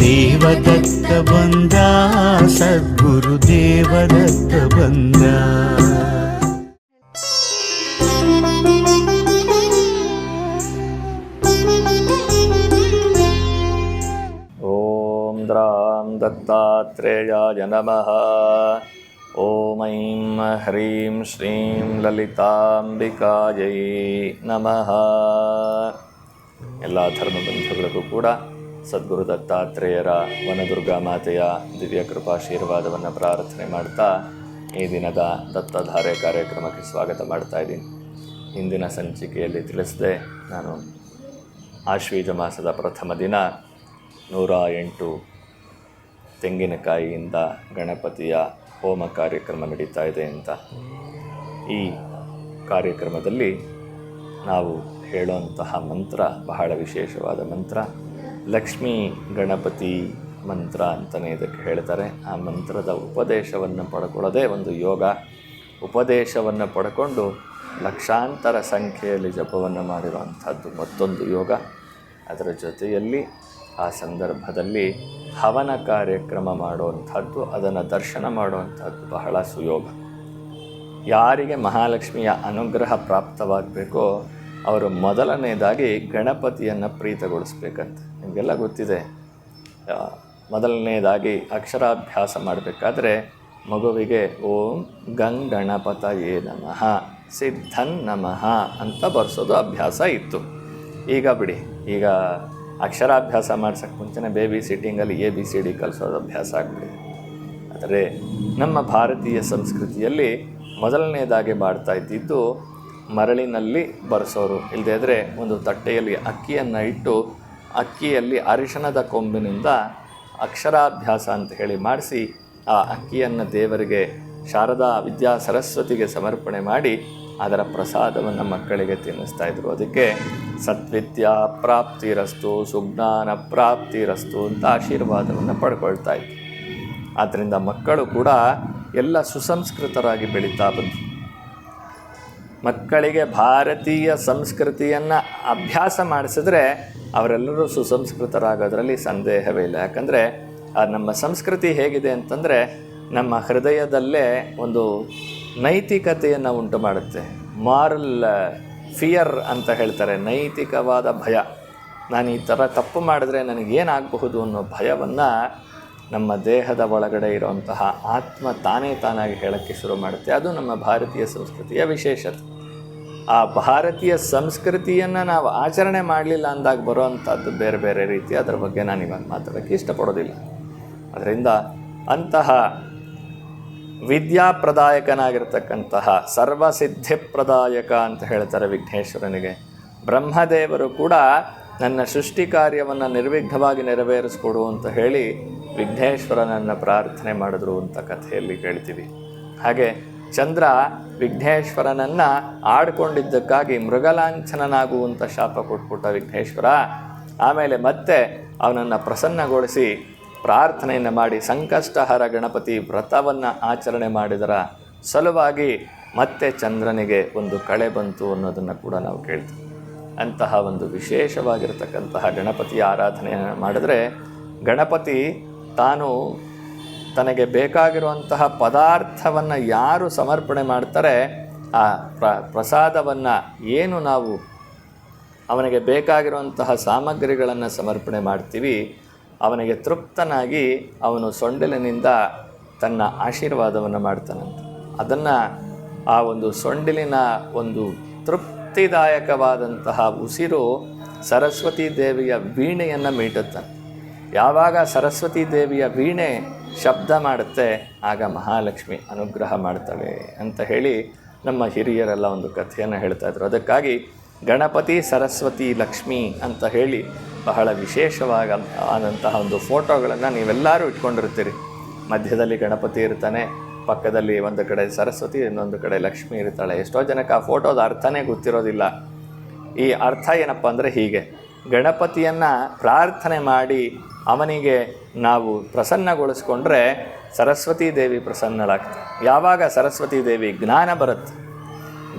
ದೇವದತ್ತ ಬಂದ ಸದ್ಗುರು ದೇವದತ್ತ ಬಂದ ॐ द्रां दत्तात्रेयाय नमः ॐ ऐं ह्रीं श्रीं ಲಲಿತಾಂಬಿಕಾಯೈ ನಮಃ ಎಲ್ಲ ಧರ್ಮಬಂಧುಗಳಿಗೂ ಕೂಡ ಸದ್ಗುರು ದತ್ತಾತ್ರೇಯರ ವನದುರ್ಗಾ ಮಾತೆಯ ದಿವ್ಯ ಕೃಪಾಶೀರ್ವಾದವನ್ನು ಪ್ರಾರ್ಥನೆ ಮಾಡ್ತಾ ಈ ದಿನದ ದತ್ತಧಾರೆ ಕಾರ್ಯಕ್ರಮಕ್ಕೆ ಸ್ವಾಗತ ಮಾಡ್ತಾ ಇದ್ದೀನಿ. ಇಂದಿನ ಸಂಚಿಕೆಯಲ್ಲಿ ತಿಳಿಸಿದೆ ನಾನು ಆಶ್ವೀಜ ಮಾಸದ ಪ್ರಥಮ ದಿನ, ನೂರ ಎಂಟು ತೆಂಗಿನಕಾಯಿಯಿಂದ ಗಣಪತಿಯ ಹೋಮ ಕಾರ್ಯಕ್ರಮ ನಡೀತಾ ಇದೆ ಅಂತ. ಈ ಕಾರ್ಯಕ್ರಮದಲ್ಲಿ ನಾವು ಹೇಳುವಂತಹ ಮಂತ್ರ ಬಹಳ ವಿಶೇಷವಾದ ಮಂತ್ರ. ಲಕ್ಷ್ಮೀ ಗಣಪತಿ ಮಂತ್ರ ಅಂತಲೇ ಇದಕ್ಕೆ ಹೇಳ್ತಾರೆ. ಆ ಮಂತ್ರದ ಉಪದೇಶವನ್ನು ಪಡ್ಕೊಳ್ಳೋದೇ ಒಂದು ಯೋಗ. ಉಪದೇಶವನ್ನು ಪಡ್ಕೊಂಡು ಲಕ್ಷಾಂತರ ಸಂಖ್ಯೆಯಲ್ಲಿ ಜಪವನ್ನು ಮಾಡಿರುವಂಥದ್ದು ಮತ್ತೊಂದು ಯೋಗ. ಅದರ ಜೊತೆಯಲ್ಲಿ ಆ ಸಂದರ್ಭದಲ್ಲಿ ಹವನ ಕಾರ್ಯಕ್ರಮ ಮಾಡುವಂಥದ್ದು, ಅದನ್ನು ದರ್ಶನ ಮಾಡುವಂಥದ್ದು ಬಹಳ ಸುಯೋಗ. ಯಾರಿಗೆ ಮಹಾಲಕ್ಷ್ಮಿಯ ಅನುಗ್ರಹ ಪ್ರಾಪ್ತವಾಗಬೇಕೋ ಅವರು ಮೊದಲನೇದಾಗಿ ಗಣಪತಿಯನ್ನು ಪ್ರೀತಗೊಳಿಸ್ಬೇಕಂತ. ನಿಮಗೆಲ್ಲ ಗೊತ್ತಿದೆ. ಮೊದಲನೇದಾಗಿ ಅಕ್ಷರಾಭ್ಯಾಸ ಮಾಡಬೇಕಾದ್ರೆ ಮಗುವಿಗೆ ಓಂ ಗಂಗ್ ಏ ನಮಃ ಸಿದ್ಧನ್ ನಮಃ ಅಂತ ಬರ್ಸೋದು ಅಭ್ಯಾಸ ಇತ್ತು. ಈಗ ಬಿಡಿ, ಈಗ ಅಕ್ಷರಾಭ್ಯಾಸ ಮಾಡ್ಸೋಕ್ಕೆ ಮುಂಚೆನೇ ಬೇಬಿ ಸಿಟ್ಟಿಂಗಲ್ಲಿ ಎ, ಬಿ, ಸಿ, ಡಿ ಕಲಿಸೋದು ಅಭ್ಯಾಸ ಆಗ್ಬಿಡಿ. ಆದರೆ ನಮ್ಮ ಭಾರತೀಯ ಸಂಸ್ಕೃತಿಯಲ್ಲಿ ಮೊದಲನೇದಾಗಿ ಮಾಡ್ತಾ ಇದ್ದಿದ್ದು ಮರಳಿನಲ್ಲಿ ಬರೆಸೋರು. ಇಲ್ಲದೇ ಇದ್ದರೆ ಒಂದು ತಟ್ಟೆಯಲ್ಲಿ ಅಕ್ಕಿಯನ್ನು ಇಟ್ಟು ಅಕ್ಕಿಯಲ್ಲಿ ಅರಿಶಿಣದ ಕೊಂಬಿನಿಂದ ಅಕ್ಷರಾಭ್ಯಾಸ ಅಂತ ಹೇಳಿ ಮಾಡಿಸಿ ಆ ಅಕ್ಕಿಯನ್ನು ದೇವರಿಗೆ ಶಾರದಾ ವಿದ್ಯಾ ಸರಸ್ವತಿಗೆ ಸಮರ್ಪಣೆ ಮಾಡಿ ಅದರ ಪ್ರಸಾದವನ್ನು ಮಕ್ಕಳಿಗೆ ತಿನ್ನಿಸ್ತಾ ಇದ್ರು. ಅದಕ್ಕೆ ಸತ್ವಿದ್ಯಾ ಪ್ರಾಪ್ತಿರಸ್ತು, ಸುಜ್ಞಾನ ಪ್ರಾಪ್ತಿರಸ್ತು ಅಂತ ಆಶೀರ್ವಾದವನ್ನು ಪಡ್ಕೊಳ್ತಾ ಇತ್ತು ಆದ್ದರಿಂದ ಮಕ್ಕಳು ಕೂಡ ಎಲ್ಲ ಸುಸಂಸ್ಕೃತರಾಗಿ ಬೆಳೀತಾ ಬಂದರು. ಮಕ್ಕಳಿಗೆ ಭಾರತೀಯ ಸಂಸ್ಕೃತಿಯನ್ನು ಅಭ್ಯಾಸ ಮಾಡಿಸಿದ್ರೆ ಅವರೆಲ್ಲರೂ ಸುಸಂಸ್ಕೃತರಾಗೋದ್ರಲ್ಲಿ ಸಂದೇಹವೇ ಇಲ್ಲ. ಯಾಕಂದರೆ ನಮ್ಮ ಸಂಸ್ಕೃತಿ ಹೇಗಿದೆ ಅಂತಂದರೆ, ನಮ್ಮ ಹೃದಯದಲ್ಲೇ ಒಂದು ನೈತಿಕತೆಯನ್ನು ಉಂಟು ಮಾಡುತ್ತೆ. ಮಾರಲ್ ಫಿಯರ್ ಅಂತ ಹೇಳ್ತಾರೆ, ನೈತಿಕವಾದ ಭಯ. ನಾನು ಈ ಥರ ತಪ್ಪು ಮಾಡಿದ್ರೆ ನನಗೇನಾಗಬಹುದು ಅನ್ನೋ ಭಯವನ್ನು ನಮ್ಮ ದೇಹದ ಒಳಗಡೆ ಇರುವಂತಹ ಆತ್ಮ ತಾನೇ ತಾನಾಗಿ ಹೇಳೋಕ್ಕೆ ಶುರು ಮಾಡುತ್ತೆ. ಅದು ನಮ್ಮ ಭಾರತೀಯ ಸಂಸ್ಕೃತಿಯ ವಿಶೇಷತೆ. ಆ ಭಾರತೀಯ ಸಂಸ್ಕೃತಿಯನ್ನು ನಾವು ಆಚರಣೆ ಮಾಡಲಿಲ್ಲ ಅಂದಾಗ ಬರುವಂಥದ್ದು ಬೇರೆ ಬೇರೆ ರೀತಿ. ಅದರ ಬಗ್ಗೆ ನಾನು ಇವಾಗ ಮಾತಾಡೋಕ್ಕೆ ಇಷ್ಟಪಡೋದಿಲ್ಲ. ಅದರಿಂದ ಅಂತಹ ವಿದ್ಯಾಪ್ರದಾಯಕನಾಗಿರ್ತಕ್ಕಂತಹ ಸರ್ವಸಿದ್ಧಿಪ್ರದಾಯಕ ಅಂತ ಹೇಳ್ತಾರೆ ವಿಘ್ನೇಶ್ವರನಿಗೆ. ಬ್ರಹ್ಮದೇವರು ಕೂಡ ನನ್ನ ಸೃಷ್ಟಿ ಕಾರ್ಯವನ್ನು ನಿರ್ವಿಘ್ನವಾಗಿ ನೆರವೇರಿಸ್ಕೊಡು ಅಂತ ಹೇಳಿ ವಿಘ್ನೇಶ್ವರನನ್ನು ಪ್ರಾರ್ಥನೆ ಮಾಡಿದ್ರು ಅಂತ ಕಥೆಯಲ್ಲಿ ಕೇಳ್ತೀವಿ. ಹಾಗೆ ಚಂದ್ರ ವಿಘ್ನೇಶ್ವರನನ್ನು ಆಡ್ಕೊಂಡಿದ್ದಕ್ಕಾಗಿ ಮೃಗಲಾಂಛನನಾಗುವಂಥ ಶಾಪ ಕೊಟ್ಬಿಟ್ಟ ವಿಘ್ನೇಶ್ವರ. ಆಮೇಲೆ ಮತ್ತೆ ಅವನನ್ನು ಪ್ರಸನ್ನಗೊಳಿಸಿ ಪ್ರಾರ್ಥನೆಯನ್ನು ಮಾಡಿ ಸಂಕಷ್ಟಹರ ಗಣಪತಿ ವ್ರತವನ್ನು ಆಚರಣೆ ಮಾಡಿದರ ಸಲುವಾಗಿ ಮತ್ತೆ ಚಂದ್ರನಿಗೆ ಒಂದು ಕಳೆ ಬಂತು ಅನ್ನೋದನ್ನು ಕೂಡ ನಾವು ಕೇಳ್ತೀವಿ. ಅಂತಹ ಒಂದು ವಿಶೇಷವಾಗಿರತಕ್ಕಂತಹ ಗಣಪತಿಯ ಆರಾಧನೆಯನ್ನು ಮಾಡಿದ್ರೆ ಗಣಪತಿ ತಾನು ತನಗೆ ಬೇಕಾಗಿರುವಂತಹ ಪದಾರ್ಥವನ್ನು ಯಾರು ಸಮರ್ಪಣೆ ಮಾಡ್ತಾರೆ, ಆ ಪ್ರ, ಪ್ರಸಾದವನ್ನು ಏನು ನಾವು ಅವನಿಗೆ ಬೇಕಾಗಿರುವಂತಹ ಸಾಮಗ್ರಿಗಳನ್ನು ಸಮರ್ಪಣೆ ಮಾಡ್ತೀವಿ, ಅವನಿಗೆ ತೃಪ್ತನಾಗಿ ಅವನು ಸೊಂಡಿಲಿನಿಂದ ತನ್ನ ಆಶೀರ್ವಾದವನ್ನು ಮಾಡ್ತಾನಂತೆ ಅದನ್ನು ಆ ಒಂದು ಸೊಂಡಿಲಿನ ಒಂದು ತೃಪ್ತಿದಾಯಕವಾದಂತಹ ಉಸಿರು ಸರಸ್ವತಿ ದೇವಿಯ ವೀಣೆಯನ್ನು ಮೀಟುತ್ತಾನೆ ಯಾವಾಗ ಸರಸ್ವತಿ ದೇವಿಯ ವೀಣೆ ಶಬ್ದ ಮಾಡುತ್ತೆ, ಆಗ ಮಹಾಲಕ್ಷ್ಮಿ ಅನುಗ್ರಹ ಮಾಡ್ತಾಳೆ ಅಂತ ಹೇಳಿ ನಮ್ಮ ಹಿರಿಯರೆಲ್ಲ ಒಂದು ಕಥೆಯನ್ನು ಹೇಳ್ತಾ ಇದ್ರು. ಅದಕ್ಕಾಗಿ ಗಣಪತಿ ಸರಸ್ವತಿ ಲಕ್ಷ್ಮಿ ಅಂತ ಹೇಳಿ ಬಹಳ ವಿಶೇಷವಾಗ ಆದಂತಹ ಒಂದು ಫೋಟೋಗಳನ್ನು ನೀವೆಲ್ಲರೂ ಇಟ್ಕೊಂಡಿರ್ತೀರಿ. ಮಧ್ಯದಲ್ಲಿ ಗಣಪತಿ ಇರ್ತಾನೆ, ಪಕ್ಕದಲ್ಲಿ ಒಂದು ಕಡೆ ಸರಸ್ವತಿ, ಇನ್ನೊಂದು ಕಡೆ ಲಕ್ಷ್ಮಿ ಇರ್ತಾಳೆ. ಎಷ್ಟೋ ಜನಕ್ಕೆ ಆ ಫೋಟೋದ ಅರ್ಥನೇ ಗೊತ್ತಿರೋದಿಲ್ಲ. ಈ ಅರ್ಥ ಏನಪ್ಪ ಅಂದರೆ ಹೀಗೆ. ಗಣಪತಿಯನ್ನು ಪ್ರಾರ್ಥನೆ ಮಾಡಿ ಅವನಿಗೆ ನಾವು ಪ್ರಸನ್ನಗೊಳಿಸ್ಕೊಂಡ್ರೆ ಸರಸ್ವತೀ ದೇವಿ ಪ್ರಸನ್ನಳಾಗ್ತದೆ ಯಾವಾಗ ಸರಸ್ವತೀ ದೇವಿ ಜ್ಞಾನ ಬರುತ್ತೆ?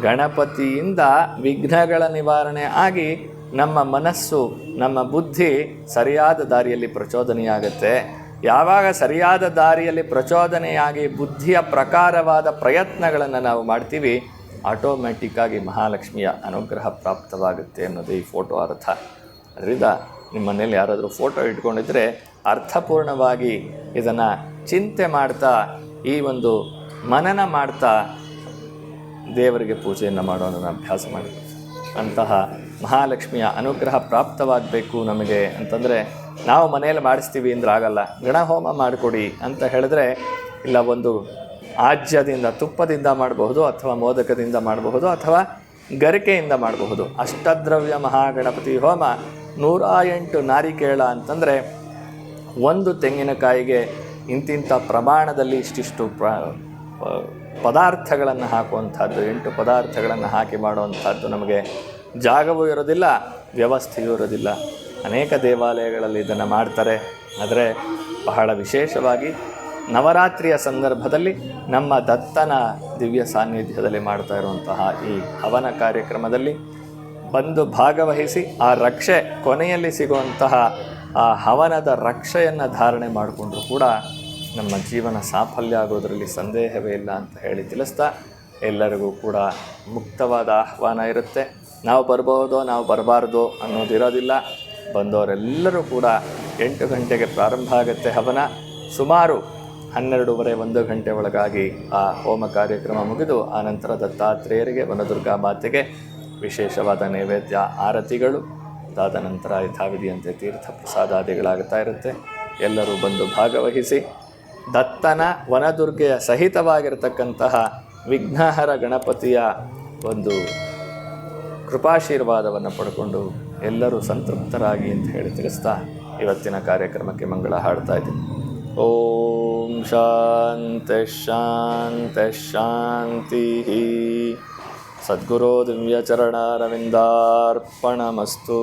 ಗಣಪತಿಯಿಂದ ವಿಘ್ನಗಳ ನಿವಾರಣೆ ಆಗಿ ನಮ್ಮ ಮನಸ್ಸು, ನಮ್ಮ ಬುದ್ಧಿ ಸರಿಯಾದ ದಾರಿಯಲ್ಲಿ ಪ್ರಚೋದನೆಯಾಗುತ್ತೆ. ಯಾವಾಗ ಸರಿಯಾದ ದಾರಿಯಲ್ಲಿ ಪ್ರಚೋದನೆಯಾಗಿ ಬುದ್ಧಿಯ ಪ್ರಕಾರವಾದ ಪ್ರಯತ್ನಗಳನ್ನು ನಾವು ಮಾಡ್ತೀವಿ ಆಟೋಮ್ಯಾಟಿಕ್ಕಾಗಿ ಮಹಾಲಕ್ಷ್ಮಿಯ ಅನುಗ್ರಹ ಪ್ರಾಪ್ತವಾಗುತ್ತೆ ಅನ್ನೋದು ಈ ಫೋಟೋ ಅರ್ಥ. ಅದರಿಂದ ನಿಮ್ಮ ಮನೇಲಿ ಯಾರಾದರೂ ಫೋಟೋ ಇಟ್ಕೊಂಡಿದ್ರೆ ಅರ್ಥಪೂರ್ಣವಾಗಿ ಇದನ್ನು ಚಿಂತೆ ಮಾಡ್ತಾ, ಈ ಒಂದು ಮನನ ಮಾಡ್ತಾ ದೇವರಿಗೆ ಪೂಜೆಯನ್ನು ಮಾಡೋದನ್ನು ಅಭ್ಯಾಸ ಮಾಡಿ ಅಂತಹ ಮಹಾಲಕ್ಷ್ಮಿಯ ಅನುಗ್ರಹ ಪ್ರಾಪ್ತವಾಗಬೇಕು ನಮಗೆ ಅಂತಂದರೆ, ನಾವು ಮನೆಯಲ್ಲಿ ಮಾಡಿಸ್ತೀವಿ ಅಂದ್ರೆ ಆಗಲ್ಲ ಗಣಹೋಮ ಮಾಡಿಕೊಡಿ ಅಂತ ಹೇಳಿದ್ರೆ, ಇಲ್ಲ ಒಂದು ಆಜ್ಯದಿಂದ, ತುಪ್ಪದಿಂದ ಮಾಡಬಹುದು ಅಥವಾ ಮೋದಕದಿಂದ ಮಾಡಬಹುದು ಅಥವಾ ಗರಿಕೆಯಿಂದ ಮಾಡಬಹುದು. ಅಷ್ಟದ್ರವ್ಯ ಮಹಾಗಣಪತಿ ಹೋಮ ನೂರ ಎಂಟು ನಾರಿಕೇಳ ಅಂತಂದರೆ ಒಂದು ತೆಂಗಿನಕಾಯಿಗೆ ಇಂತಿಂಥ ಪ್ರಮಾಣದಲ್ಲಿ ಇಷ್ಟಿಷ್ಟು ಪ್ರ ಪದಾರ್ಥಗಳನ್ನು ಹಾಕುವಂಥದ್ದು, ಎಂಟು ಪದಾರ್ಥಗಳನ್ನು ಹಾಕಿ ಮಾಡುವಂಥದ್ದು ನಮಗೆ ಜಾಗವೂ ಇರೋದಿಲ್ಲ, ವ್ಯವಸ್ಥೆಯೂ ಇರೋದಿಲ್ಲ. ಅನೇಕ ದೇವಾಲಯಗಳಲ್ಲಿ ಇದನ್ನು ಮಾಡ್ತಾರೆ. ಆದರೆ ಬಹಳ ವಿಶೇಷವಾಗಿ ನವರಾತ್ರಿಯ ಸಂದರ್ಭದಲ್ಲಿ ನಮ್ಮ ದತ್ತನ ದಿವ್ಯ ಸಾನ್ನಿಧ್ಯದಲ್ಲಿ ಮಾಡ್ತಾ ಇರುವಂತಹ ಈ ಹವನ ಕಾರ್ಯಕ್ರಮದಲ್ಲಿ ಬಂದು ಭಾಗವಹಿಸಿ ಆ ರಕ್ಷೆ ಕೊನೆಯಲ್ಲಿ ಸಿಗುವಂತಹ ಆ ಹವನದ ರಕ್ಷೆಯನ್ನು ಧಾರಣೆ ಮಾಡಿಕೊಂಡ್ರೂ ಕೂಡ ನಮ್ಮ ಜೀವನ ಸಾಫಲ್ಯ ಆಗೋದರಲ್ಲಿ ಸಂದೇಹವೇ ಇಲ್ಲ ಅಂತ ಹೇಳಿ ತಿಳಿಸ್ತಾ ಎಲ್ಲರಿಗೂ ಕೂಡ ಮುಕ್ತವಾದ ಆಹ್ವಾನ ಇರುತ್ತೆ. ನಾವು ಬರ್ಬೋದು, ನಾವು ಬರಬಾರ್ದು ಅನ್ನೋದಿರೋದಿಲ್ಲ ಬಂದವರೆಲ್ಲರೂ ಕೂಡ ಎಂಟು ಗಂಟೆಗೆ ಪ್ರಾರಂಭ ಆಗುತ್ತೆ ಹವನ. ಸುಮಾರು ಹನ್ನೆರಡೂವರೆ ಒಂದು ಗಂಟೆ ಒಳಗಾಗಿ ಆ ಹೋಮ ಕಾರ್ಯಕ್ರಮ ಮುಗಿದು, ಆನಂತರ ದತ್ತಾತ್ರೇಯರಿಗೆ ವನದುರ್ಗಾ ಮಾತೆಗೆ ವಿಶೇಷವಾದ ನೈವೇದ್ಯ ಆರತಿಗಳು ಅದಾದ ನಂತರ ಯಥಾವಿಧಿಯಂತೆ ತೀರ್ಥ ಪ್ರಸಾದಾದಿಗಳಾಗ್ತಾ ಇರುತ್ತೆ. ಎಲ್ಲರೂ ಬಂದು ಭಾಗವಹಿಸಿ, ದತ್ತನ ವನದುರ್ಗೆಯ ಸಹಿತವಾಗಿರತಕ್ಕಂತಹ ವಿಘ್ನಹರ ಗಣಪತಿಯ ಒಂದು ಕೃಪಾಶೀರ್ವಾದವನ್ನು ಪಡ್ಕೊಂಡು ಎಲ್ಲರೂ ಸಂತೃಪ್ತರಾಗಿ ಅಂತ ಹೇಳಿ ತಿಳಿಸ್ತಾ ಇವತ್ತಿನ ಕಾರ್ಯಕ್ರಮಕ್ಕೆ ಮಂಗಳ ಹಾಡ್ತಾ ಇದ್ದೀನಿ. ॐ शान् शान्ते सद्गुरो दिव्यचरणरविन्दार्पणमस्तु